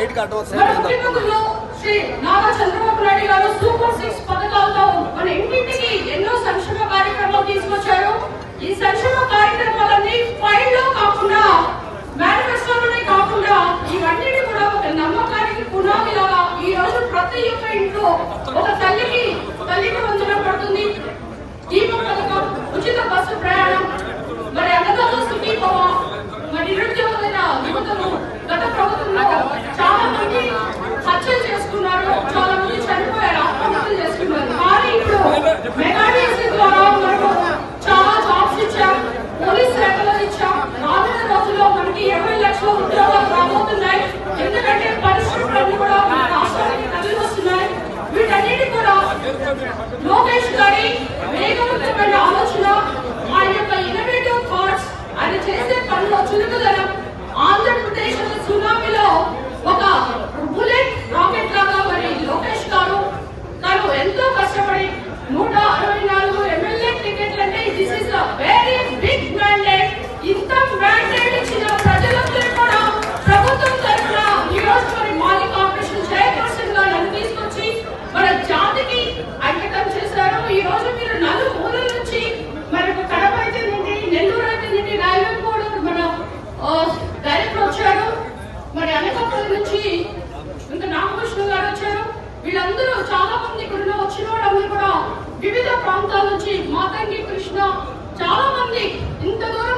Advance మన ముఖ్యమంత్రులు శ్రీ నారా చంద్రబాబు నాయుడు గారు సూపర్ సిక్స్ పథకాలతో మన ఇంటింటికి ఎన్నో సంక్షేమ కార్యక్రమాలు తీసుకొచ్చారు. ఈ సంక్షేమ కార్యక్రమాలన్నీ ఫైల్లో కాకుండా మేనిఫెస్టోలోనే కాకుండా ఇవన్నిటి కూడా ఒక నమ్మకానికి పునాదిలాగా ఈ రోజు ప్రతి ఒక్క ఇంట్లో ఒక తల్లికి తల్లికి వందనం పడుతుంది. దీప పథకం ఉచిత బస్సు ప్రయాణం Low wage learning, medical entrepreneurial, నుంచి ఇంకా నాగకృష్ణ గారు వచ్చారు. వీళ్ళందరూ చాలా మంది ఇక్కడ వచ్చిన వాళ్ళందరూ కూడా వివిధ ప్రాంతాల నుంచి మాతంగి కృష్ణ చాలా మంది ఇంత దూరం